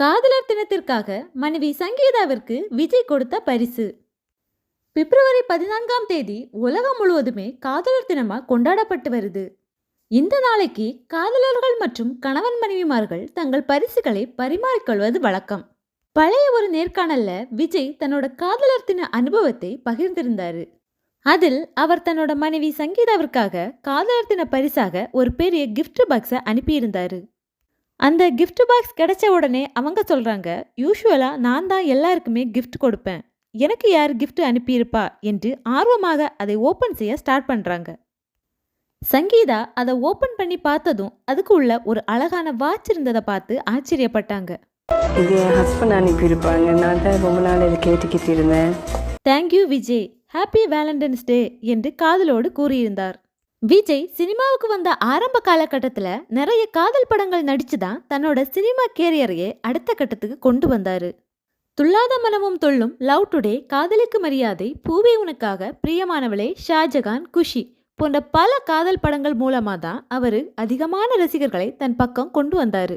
காதலர் தினத்திற்காக மனைவி சங்கீதாவிற்கு விஜய் கொடுத்த பரிசு. பிப்ரவரி பதினான்காம் தேதி உலகம் முழுவதுமே காதலர் தினமாக கொண்டாடப்பட்டு வருது. இந்த நாளைக்கு காதலர்கள் மற்றும் கணவன் மனைவிமார்கள் தங்கள் பரிசுகளை பரிமாறிக்கொள்வது வழக்கம். பழைய ஒரு நேர்காணல்ல விஜய் தன்னோட காதலர் தின அனுபவத்தை பகிர்ந்திருந்தாரு. அதில் அவர் தன்னோட மனைவி சங்கீதாவிற்காக காதலர் தின பரிசாக ஒரு பெரிய கிஃப்ட் பாக்ஸை அனுப்பியிருந்தாரு. அந்த gift பாக்ஸ் கிடைச்ச உடனே அவங்க சொல்றாங்க யூஸ்வலா நான் தான் எல்லாருக்குமே gift கொடுப்பேன். எனக்கு யார் gift அனுப்பியிருப்பா? என்று ஆர்வமாக அதை ஓபன் செய்ய ஸ்டார்ட் பண்றாங்க. சங்கீதா அதை ஓபன் பண்ணி பார்த்ததும் அதுக்கு உள்ள ஒரு அழகான வாட்ச் இருந்ததை பார்த்து ஆச்சரியப்பட்டாங்க. இது என் ஹஸ்பண்ட் அனுப்பியிருப்பாங்க. நான் தான் ரொம்ப நாள் இதை கேட்டுக்கிட்டு இருந்தேன். Thank you Vijay. Happy Valentine's Day என்று காதலோடு கூறியிருந்தார். விஜய் சினிமாவுக்கு வந்த ஆரம்ப காலகட்டத்தில் நிறைய காதல் படங்கள் நடிச்சு தான் தன்னோட சினிமா கேரியரையே அடுத்த கட்டத்துக்கு கொண்டு வந்தாரு. துல்லாத மனமும் தொல்லும் லவ் டுடே காதலுக்கு மரியாதை பூவே உனக்காக பிரியமானவளே ஷாஜகான் குஷி போன்ற பல காதல் படங்கள் மூலமாக தான் அவர் அதிகமான ரசிகர்களை தன் பக்கம் கொண்டு வந்தார்.